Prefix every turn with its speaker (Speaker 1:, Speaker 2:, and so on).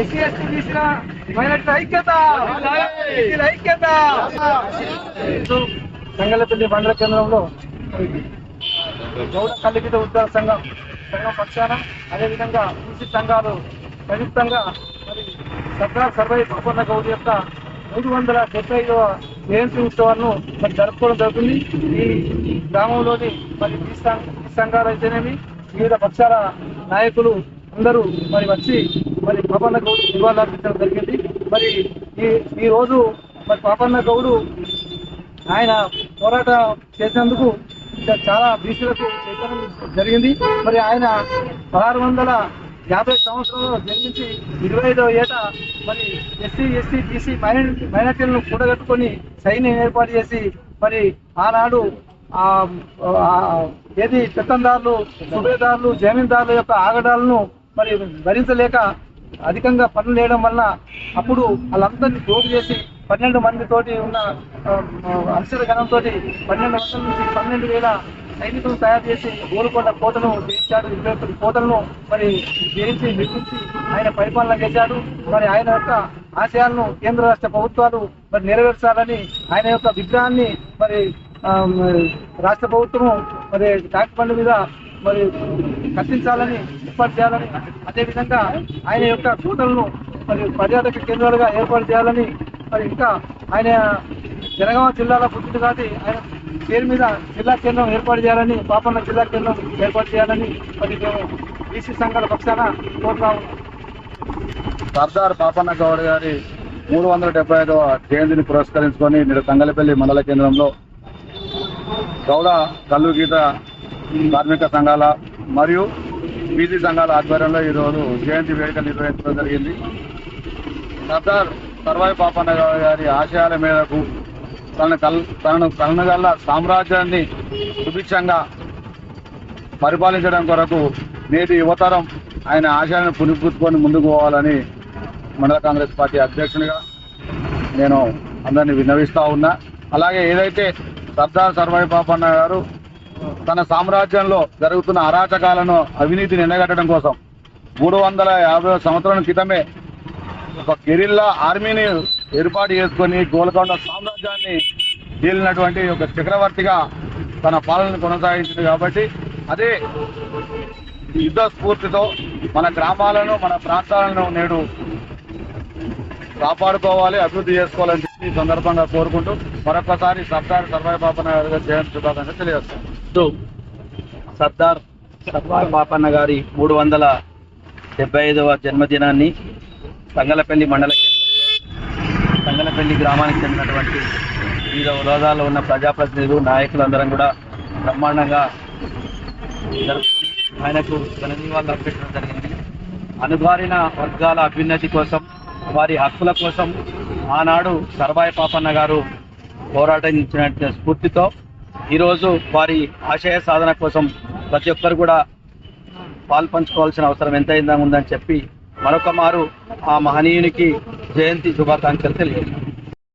Speaker 1: SC ST ఐక్యత. ఐక్యత. సంగలపల్లి మండల కేంద్రంలో గౌడ కల్లికిత ఉద్యోగ సంఘం సంఘం పక్షాన అదేవిధంగా బీసీ సంఘాలు సంయుక్తంగా మరి సర్దార్ సర్వై ఒప్పంద గౌడ్ యొక్క మూడు వందల డెబ్బై ఐదవ జయంతి ఉత్సవాలను మరి జరుపుకోవడం జరుగుతుంది. ఈ గ్రామంలోని మరి సంఘాలు అయితేనేమి వివిధ పక్షాల నాయకులు అందరూ మరి వచ్చి మరి పాపన్న గౌడు నివాళులు జరిగింది. మరి ఈ ఈ రోజు మరి పాపన్న గౌడు ఆయన పోరాటం చేసేందుకు చాలా బీసీలకు చైతన్యం జరిగింది. మరి ఆయన పదహారు వందల యాభై సంవత్సరంలో జన్మించి ఇరవై ఐదవ ఏట మరి ఎస్సీ ఎస్సీ బీసీ మైనారిటీ మైనార్టీలను కూడగట్టుకొని సైన్యం ఏర్పాటు చేసి మరి ఆనాడు ఆ ఏది పెత్తందారులు సుబేదారులు జమీందారుల యొక్క ఆగడాలను మరి భరించలేక అధికంగా పనులు వేయడం వల్ల అప్పుడు వాళ్ళందరినీ పోగు చేసి పన్నెండు మంది తోటి ఉన్న అక్షర గణంతో పన్నెండు వందల నుంచి పన్నెండు వేల సైనికులు తయారు చేసి గోల్కొండ కోటను జయించాడు. ఇరవై ఒకటి కోటలను మరి జయించి నిర్మించి ఆయన పరిపాలన చేశాడు. మరి ఆయన యొక్క ఆశయాలను కేంద్ర రాష్ట్ర ప్రభుత్వాలు మరి నెరవేర్చాలని ఆయన యొక్క విగ్రహాన్ని మరి రాష్ట్ర ప్రభుత్వము మరి డాక్యుమెంట్ మీద మరి కట్టించాలని ఏర్పాటు చేయాలని అదేవిధంగా ఆయన యొక్క కూటలను మరి పర్యాటక కేంద్రాలుగా ఏర్పాటు చేయాలని మరి ఇంకా ఆయన జనగామ జిల్లాలో పుట్టింది కాబట్టి ఆయన పేరు మీద జిల్లా కేంద్రం ఏర్పాటు చేయాలని పాపన్న జిల్లా కేంద్రం ఏర్పాటు చేయాలని మరి మేము బీసీ సంఘాల పక్షాన కోరుతాము
Speaker 2: సర్దార్ పాపన్న గౌడ్ గారి మూడు వందల డెబ్బై ఐదవ జయంతిని పురస్కరించుకొని నేడు తంగలపల్లి మండల కేంద్రంలో గౌడ కల్లు గీత కార్మిక సంఘాల మరియు బీసీ సంఘాల ఆధ్వర్యంలో ఈరోజు జయంతి వేడుక నిర్వహించడం జరిగింది. సర్దార్ సర్వాయి పాపన్న గారి ఆశయాల మేరకు తన కల్ తనను కలనగల్ల సామ్రాజ్యాన్ని సుభిక్షంగా పరిపాలించడం కొరకు నేటి యువతరం ఆయన ఆశయాలను పునిపుచ్చుకొని ముందుకు పోవాలని మండల కాంగ్రెస్ పార్టీ అధ్యక్షునిగా నేను అందరినీ విన్నవిస్తూ ఉన్నా. అలాగే ఏదైతే సర్దార్ సర్వాయి పాపన్న గారు తన సామ్రాజ్యంలో జరుగుతున్న అరాచకాలను అవినీతిని ఎండగట్టడం కోసం మూడు వందల యాభై సంవత్సరాల క్రితమే ఒక గెరిల్లా ఆర్మీని ఏర్పాటు చేసుకొని గోల్కొండ సామ్రాజ్యాన్ని తేలినటువంటి ఒక చక్రవర్తిగా తన పాలన కొనసాగించింది కాబట్టి అదే యుద్ధ స్ఫూర్తితో మన గ్రామాలను మన ప్రాంతాలను నేడు కాపాడుకోవాలి అభివృద్ధి చేసుకోవాలని ఈ సందర్భంగా కోరుకుంటూ మరొకసారి సర్దార్ సర్వాయి బాపన్న గారి జయంతి శుభాకాంక్షలు తెలియజేస్తాను
Speaker 3: సర్దార్ సర్వాయి బాపన్న గారి మూడు వందల డెబ్బై ఐదవ జన్మదినాన్ని సంగలపల్లి మండల కేంద్రంలో సంగలపల్లి గ్రామానికి చెందినటువంటి వివిధ హోదాలో ఉన్న ప్రజాప్రతినిధులు నాయకులందరం కూడా బ్రహ్మాండంగా ఆయనకు ఘన నివాళులు అర్పించడం జరిగింది. అనుగారిన వర్గాల అభ్యున్నతి కోసం వారి హక్కుల కోసం ఆనాడు సర్వాయి పాపన్న గారు పోరాటించిన స్ఫూర్తితో ఈరోజు వారి ఆశయ సాధన కోసం ప్రతి ఒక్కరు కూడా పాల్పంచుకోవాల్సిన అవసరం ఎంతైందా ఉందని చెప్పి మరొక మారు ఆ మహనీయునికి జయంతి శుభాకాంక్షలు తెలియజేస్తాం